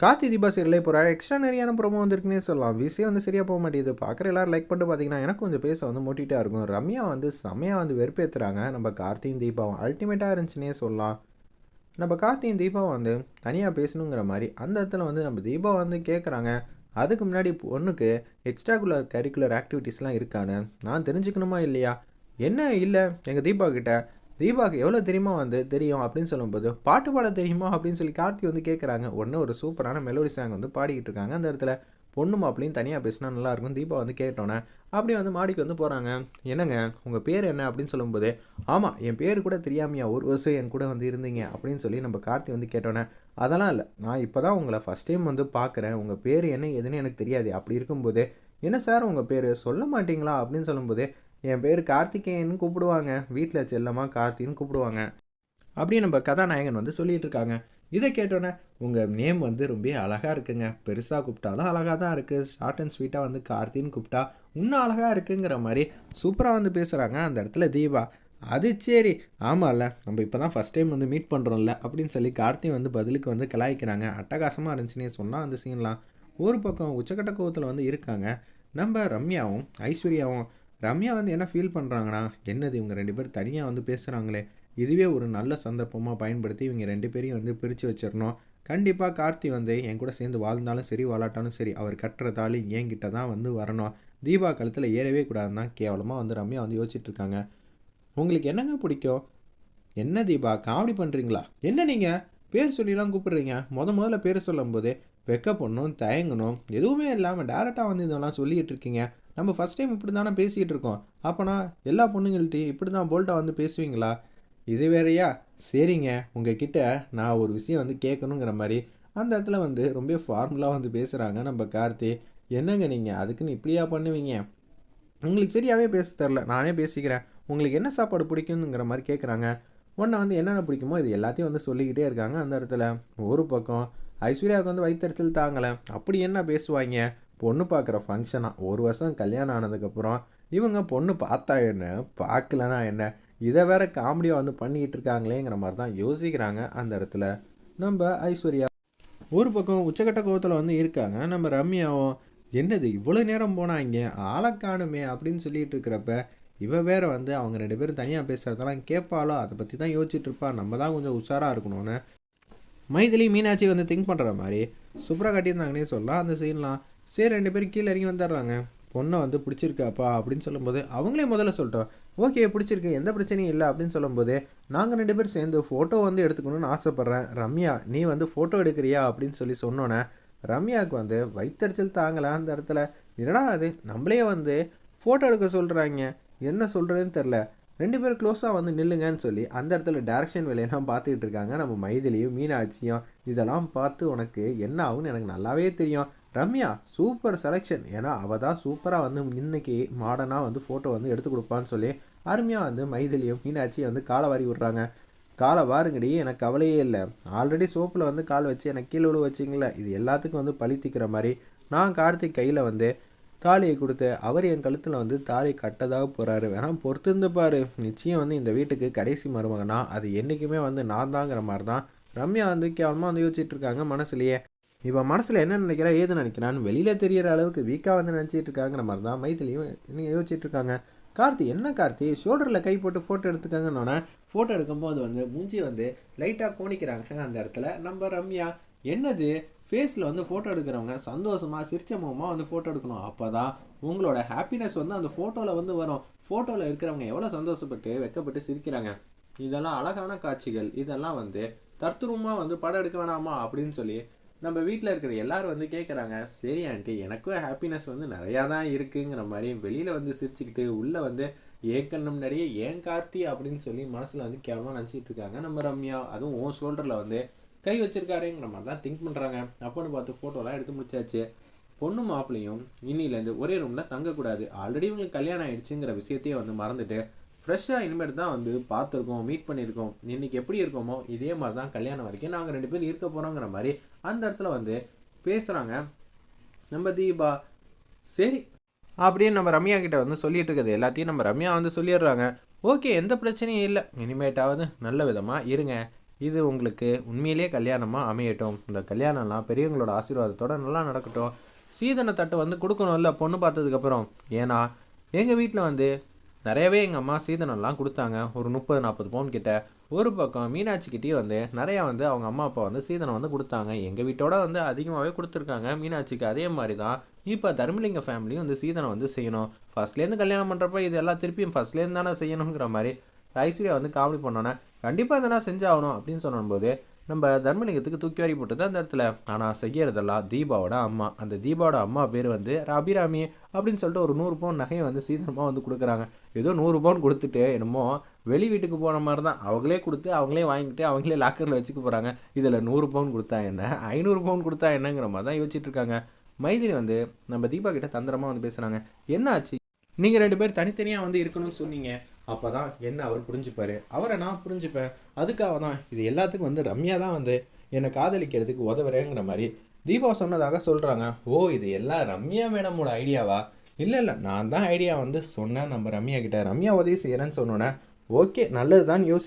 Karthi Deepa serial இப்போ ஒரு extra நிறையான promo வந்திருக்குன்னே சொல்லலாம். விஷயம் வந்து சரியாக போக மாட்டேங்குது. பார்க்குற எல்லாரும் லைக் பண்ணிட்டு பார்த்தீங்கன்னா எனக்கு கொஞ்சம் பேச வந்து மூட்டிகிட்டே இருக்கும். ரம்யா வந்து செம்மையாக வந்து வெறுப்பேற்றுறாங்க நம்ம கார்த்தியும் தீபாவும் அல்டிமேட்டாக இருந்துச்சுன்னே சொல்லலாம். நம்ம கார்த்தியும் தீபாவும் வந்து தனியாக பேசணுங்கிற மாதிரி அந்த இடத்துல வந்து நம்ம தீபா வந்து கேட்குறாங்க அதுக்கு முன்னாடி பொண்ணுக்கு எக்ஸ்ட்ரா கரிக்குலர் ஆக்டிவிட்டீஸ்லாம் இருக்கான்னு நான் தெரிஞ்சுக்கணுமா இல்லையா? என்ன இல்லை? எங்கள் தீபா கிட்ட தீபாவுக்கு எவ்வளோ தெரியுமா வந்து தெரியும் அப்படின்னு சொல்லும்போது பாட்டு பாட தெரியுமா அப்படின்னு சொல்லி கார்த்தி வந்து கேட்குறாங்க உடனே ஒரு சூப்பரான மெலோடி சாங் வந்து பாடிக்கிட்டு இருக்காங்க. அந்த இடத்துல பொண்ணு மாப்பிளையும் தனியாக பேசினா நல்லாயிருக்கும் தீபா வந்து கேட்டோன்னே அப்படியே வந்து மாடிக்கு வந்து போகிறாங்க என்னங்க உங்கள் பேர் என்ன அப்படின்னு சொல்லும்போது ஆமாம் என் பேர் கூட தெரியாமையா ஒரு வருஷம் என் கூட வந்து இருந்தீங்க அப்படின்னு சொல்லி நம்ம கார்த்தி வந்து கேட்டோன்னே அதெல்லாம் இல்லை. நான் இப்போ தான் உங்களை ஃபஸ்ட் டைம் வந்து பார்க்குறேன் உங்கள் பேர் என்ன எதுன்னு எனக்கு தெரியாது. அப்படி இருக்கும்போது என்ன சார் உங்கள் பேர்? சொல்ல மாட்டீங்களா அப்படின்னு சொல்லும்போது என் பேர் கார்த்திகேயன் கூப்பிடுவாங்க. வீட்டில் செல்லமாக கார்த்தின்னு கூப்பிடுவாங்க. அப்படின்னு நம்ம கதாநாயகன் வந்து சொல்லிகிட்டு இருக்காங்க இதை கேட்டோன்னே உங்கள் நேம் வந்து ரொம்ப அழகாக இருக்குங்க. பெருசாக கூப்பிட்டாலும் அழகாக தான் இருக்குது ஷார்ட் அண்ட் ஸ்வீட்டாக வந்து கார்த்தின்னு கூப்பிட்டா இன்னும் அழகாக இருக்குங்கிற மாதிரி சூப்பராக வந்து பேசுகிறாங்க அந்த இடத்துல தீபா. அது சரி. ஆமாம்ல நம்ம இப்போ தான் ஃபஸ்ட் டைம் வந்து மீட் பண்ணுறோம்ல அப்படின்னு சொல்லி கார்த்தி வந்து பதிலுக்கு வந்து கலாய்க்கிறாங்க. அட்டகாசமாக இருந்துச்சுன்னே சொன்னால் அந்த சீன்லாம் ஒரு பக்கம் உச்சக்கட்ட கோவத்தில் வந்து இருக்காங்க. நம்ம ரம்யாவும் ஐஸ்வர்யாவும் ரம்யா வந்து என்ன ஃபீல் பண்ணுறாங்கன்னா என்னது இவங்க ரெண்டு பேரும் தனியாக வந்து பேசுகிறாங்களே இதுவே ஒரு நல்ல சந்தர்ப்பமாக பயன்படுத்தி இவங்க ரெண்டு பேரையும் வந்து பிரித்து வச்சிடணும். கண்டிப்பாக கார்த்தி வந்து என் கூட சேர்ந்து வாழ்ந்தாலும் சரி வாழாட்டாலும் சரி அவர் கட்டுற தாலி என்கிட்ட தான் வந்து வரணும். தீபா கழுத்தில் ஏறவே கூடாதுன்னா கேவலமாக வந்து ரம்யா வந்து யோசிச்சுட்டு இருக்காங்க. உங்களுக்கு என்னங்க பிடிக்கும்? என்ன தீபா காமெடி பண்ணுறீங்களா என்ன நீங்கள் பேர் சொல்லிலாம் கூப்பிடுறீங்க. முத முதல்ல பேர் சொல்லும்போது வெக்க பொண்ணும் தயங்கணும் எதுவுமே இல்லாமல் டேரெக்டாக வந்து இதெல்லாம் சொல்லிகிட்டு இருக்கீங்க. நம்ம ஃபஸ்ட் டைம் இப்படி தானே பேசிகிட்டு இருக்கோம் அப்போனா எல்லா பொண்ணுங்கள்ட்டையும் இப்படி தான் போல்ட்டாக வந்து பேசுவீங்களா? இது வேறையா? சரிங்க உங்ககிட்ட நான் ஒரு விஷயம் வந்து கேட்கணுங்கிற மாதிரி. அந்த இடத்துல வந்து ரொம்ப ஃபார்முலாக வந்து பேசுகிறாங்க நம்ம கார்த்தி. என்னங்க நீங்கள் அதுக்குன்னு இப்படியா பண்ணுவீங்க? உங்களுக்கு சரியாகவே பேச தெரில நானே பேசிக்கிறேன். உங்களுக்கு என்ன சாப்பாடு பிடிக்குங்கிற மாதிரி கேட்குறாங்க உன்னை வந்து என்னென்ன பிடிக்குமோ இது எல்லாத்தையும் வந்து சொல்லிக்கிட்டே இருக்காங்க அந்த இடத்துல. ஒரு பக்கம் ஐஸ்வர்யாவுக்கு வந்து வயிற்றுச்சல் தாங்கலை. அப்படி என்ன பேசுவாங்க? பொண்ணு பார்க்குற ஃபங்க்ஷனாக ஒரு வருஷம் கல்யாணம் ஆனதுக்கப்புறம் இவங்க பொண்ணு பார்த்தா என்ன பார்க்கலனா என்ன இதை வேற காமெடியாக வந்து பண்ணிக்கிட்டு இருக்காங்களேங்கிற மாதிரி தான் யோசிக்கிறாங்க அந்த இடத்துல. நம்ம ஐஸ்வர்யா ஒரு பக்கம் உச்சக்கட்ட கோவத்தில் வந்து இருக்காங்க நம்ம ரம்யாவும் என்னது இவ்வளோ நேரம் போனால் இங்கே ஆளை காணுமே அப்படின்னு சொல்லிட்டு இருக்கிறப்ப இவ வேற வந்து அவங்க ரெண்டு பேரும் தனியாக பேசுகிறதெல்லாம் கேட்பாளோ? அதை பற்றி தான் யோசிச்சுட்டு இருப்பா. நம்ம தான் கொஞ்சம் உஷாராக இருக்கணும்னு. மைதிலி மீனாட்சி வந்து திங்க் பண்ணுற மாதிரி சூப்பராக கட்டியிருந்தாங்கன்னே சொல்லலாம். அந்த சீன்லாம் சரி ரெண்டு பேரும் கீழே இறங்கி வந்துடுறாங்க. பொண்ணை வந்து பிடிச்சிருக்காப்பா அப்படின்னு சொல்லும்போது அவங்களே முதல்ல சொல்லிட்டோம் ஓகே பிடிச்சிருக்கு எந்த பிரச்சனையும் இல்லை அப்படின்னு சொல்லும்போது நாங்கள் ரெண்டு பேரும் சேர்ந்து ஃபோட்டோ வந்து எடுத்துக்கணும்னு ஆசைப்பட்றேன். ரம்யா நீ வந்து ஃபோட்டோ எடுக்கிறியா? அப்படின்னு சொல்லி சொன்னோன்னே ரம்யாவுக்கு வந்து வைத்தறிச்சல் தாங்கலை அந்த இடத்துல. என்னடா அது நம்மளே வந்து ஃபோட்டோ எடுக்க சொல்கிறாங்க என்ன சொல்கிறதுன்னு தெரில ரெண்டு பேரும் க்ளோஸாக வந்து நில்லுங்கன்னு சொல்லி அந்த இடத்துல டேரக்ஷன் வேலையெல்லாம் பார்த்துக்கிட்டு இருக்காங்க. நம்ம மைதிலியும் மீனாட்சியும் இதெல்லாம் பார்த்து உனக்கு என்ன ஆகும்னு எனக்கு நல்லாவே தெரியும். ரம்யா சூப்பர் செலெக்ஷன் ஏன்னா அவள் தான் சூப்பராக வந்து இன்னைக்கு மாடர்னாக வந்து ஃபோட்டோ வந்து எடுத்து கொடுப்பான்னு சொல்லி அருமையாக வந்து மைதிலியும் மீனாட்சியும் வந்து காலை வாரி விட்றாங்க. காலை வாருங்கடி எனக்கு கவலையே இல்லை. ஆல்ரெடி சோப்பில் வந்து கால் வச்சு எனக்கு கீழே விழு வச்சிங்களே இது எல்லாத்துக்கும் வந்து பழித்திக்கிற மாதிரி நான் கார்த்திக் கையில் வந்து தாலியை கொடுத்து அவர் என் கழுத்தில் வந்து தாலி கட்டதாக போகிறாரு வேணால் பொறுத்திருந்து பாரு. நிச்சயம் வந்து இந்த வீட்டுக்கு கடைசி மருமகனா அது என்றைக்குமே வந்து நான் தாங்கிற மாதிரி தான் ரம்யா வந்து கேவலமாக வந்து யோசிச்சுட்டு இருக்காங்க மனசுலையே. இவன் மனசில் என்ன நினைக்கிறா ஏது நினைக்கிறான்னு வெளியில் தெரிகிற அளவுக்கு வீக்காக வந்து நினச்சிட்டு இருக்காங்கிற மாதிரி தான் மைத்திலையும் நீங்கள் யோசிச்சுட்டு இருக்காங்க. கார்த்தி என்ன கார்த்தி? ஷோல்டரில் கை போட்டு ஃபோட்டோ எடுத்துக்காங்கன்னொன்னே ஃபோட்டோ எடுக்கும்போது வந்து மூஞ்சி வந்து லைட்டாக கோணிக்கிறாங்க அந்த இடத்துல. நம்ம ரம்யா என்னது? ஃபேஸில் வந்து ஃபோட்டோ எடுக்கிறவங்க சந்தோஷமாக சிரிச்ச முகமாக வந்து ஃபோட்டோ எடுக்கணும். அப்போ தான் உங்களோட ஹாப்பினஸ் வந்து அந்த ஃபோட்டோவில் வந்து வரும். ஃபோட்டோவில் இருக்கிறவங்க எவ்வளோ சந்தோஷப்பட்டு வெக்கப்பட்டு சிரிக்கிறாங்க. இதெல்லாம் அழகான காட்சிகள். இதெல்லாம் வந்து தர்த்துருவமாக வந்து படம் எடுக்க வேணாமா? அப்படின்னு சொல்லி நம்ம வீட்டில் இருக்கிற எல்லாரும் வந்து கேட்குறாங்க சரி ஆண்டி எனக்கும் ஹாப்பினஸ் வந்து நிறையா தான் இருக்குங்கிற மாதிரி வெளியில் வந்து சிரிச்சுக்கிட்டு உள்ளே வந்து ஏன் கண்ணு முன்னாடியே ஏன் கார்த்தி? அப்படின்னு சொல்லி மனசில் வந்து கேவலமாக நினச்சிட்டு இருக்காங்க. நம்ம ரம்யா அதுவும் ஓன் ஷோல்டரில் வந்து கை வச்சிருக்காருங்கிற மாதிரி தான் திங்க் பண்ணுறாங்க அப்போன்னு பார்த்து ஃபோட்டோலாம் எடுத்து முடிச்சாச்சு. பொண்ணு மாப்பிளையும் இன்னிலேருந்து ஒரே ரூமில் தங்கக்கூடாது. ஆல்ரெடி இவங்களுக்கு கல்யாணம் ஆயிடுச்சுங்கிற விஷயத்தையே வந்து மறந்துட்டு ஃப்ரெஷ்ஷாக இனிமேட்டு தான் வந்து பார்த்துருக்கோம் மீட் பண்ணியிருக்கோம். இன்றைக்கி எப்படி இருக்கோமோ இதே மாதிரி தான் கல்யாணம் வரைக்கும் நாங்கள் ரெண்டு பேரும் இருக்க போகிறோங்கிற மாதிரி அந்த இடத்துல வந்து பேசுகிறாங்க நம்ம தீபா சரி. அப்படின்னு நம்ம ரம்யா கிட்ட வந்து சொல்லிட்டு இருக்கிறது எல்லாத்தையும் நம்ம ரம்யா வந்து சொல்லிடுறாங்க. ஓகே எந்த பிரச்சனையும் இல்லை. இனிமேட்டாவது நல்ல விதமாக இருங்க. இது உங்களுக்கு உண்மையிலேயே கல்யாணமாக அமையட்டும். இந்த கல்யாணம்லாம் பெரியவங்களோட ஆசீர்வாதத்தோடு நல்லா நடக்கட்டும். சீதன தட்டை வந்து கொடுக்கணும்ல பொண்ணு பார்த்ததுக்கப்புறம் ஏன்னா எங்கள் வீட்டில் வந்து நிறையவே எங்கள் அம்மா சீதனம்லாம் கொடுத்தாங்க. ஒரு முப்பது நாற்பது பவுன் கிட்ட. ஒரு பக்கம் மீனாட்சிக்கிட்டேயும் வந்து நிறையா வந்து அவங்க அம்மா அப்பா வந்து சீதனம் வந்து கொடுத்தாங்க. எங்கள் வீட்டோட வந்து அதிகமாகவே கொடுத்துருக்காங்க மீனாட்சிக்கு. அதே மாதிரி தான் இப்போ தர்மலிங்க ஃபேமிலியும் வந்து சீதனம் வந்து செய்யணும். ஃபர்ஸ்ட்லேருந்து கல்யாணம் பண்ணுறப்ப இது எல்லாம் திருப்பியும் ஃபர்ஸ்ட்லேருந்து தானே செய்யணுங்கிற மாதிரி. ஐஸ்வர்யா வந்து காமெடி பண்ணோன்னே கண்டிப்பாக இதெல்லாம் செஞ்சாகணும் அப்படின்னு சொன்னபோது நம்ம தர்மலிங்கத்துக்கு தூக்கி வாரி போட்டது அந்த இடத்துல. ஆனால் செய்யறதெல்லாம் தீபாவோட அம்மா. அந்த தீபாவோட அம்மா பேர் வந்து அபிராமி அப்படின்னு சொல்லிட்டு ஒரு நூறு பவுன் நகையை வந்து சீதனமாக வந்து கொடுக்குறாங்க. ஏதோ நூறு பவுன் கொடுத்துட்டு என்னமோ வெளி வீட்டுக்கு போன மாதிரி தான் அவங்களே கொடுத்து அவங்களே வாங்கிட்டு அவங்களே லாக்கரில் வச்சுக்க போகிறாங்க இதில் நூறு பவுன் கொடுத்தா என்ன? ஐநூறு பவுன் கொடுத்தா என்னங்கிற மாதிரி தான் யோசிச்சுட்டு இருக்காங்க. வந்து நம்ம தீபா கிட்ட தந்திரமாக வந்து பேசுகிறாங்க என்ன ஆச்சு நீங்கள் ரெண்டு பேர் தனித்தனியாக வந்து இருக்கணும்னு சொன்னீங்க. அப்போ தான் என்ன அவர் புரிஞ்சுப்பார்? அவரை நான் புரிஞ்சுப்பேன். அதுக்காக தான் இது எல்லாத்துக்கும் வந்து ரம்யா தான் வந்து என்னை காதலிக்கிறதுக்கு உதவுறேங்கிற மாதிரி தீபா சொன்னதாக சொல்கிறாங்க ஓ இது எல்லாம் ரம்யா மேடமோட ஐடியாவா இல்லை இல்லை நான் தான் ஐடியா வந்து சொன்னேன் நம்ம ரம்யா கிட்ட. ரம்யா உதவி செய்கிறேன்னு சொன்னோன்னே. ஓகே நல்லது தான் யோசி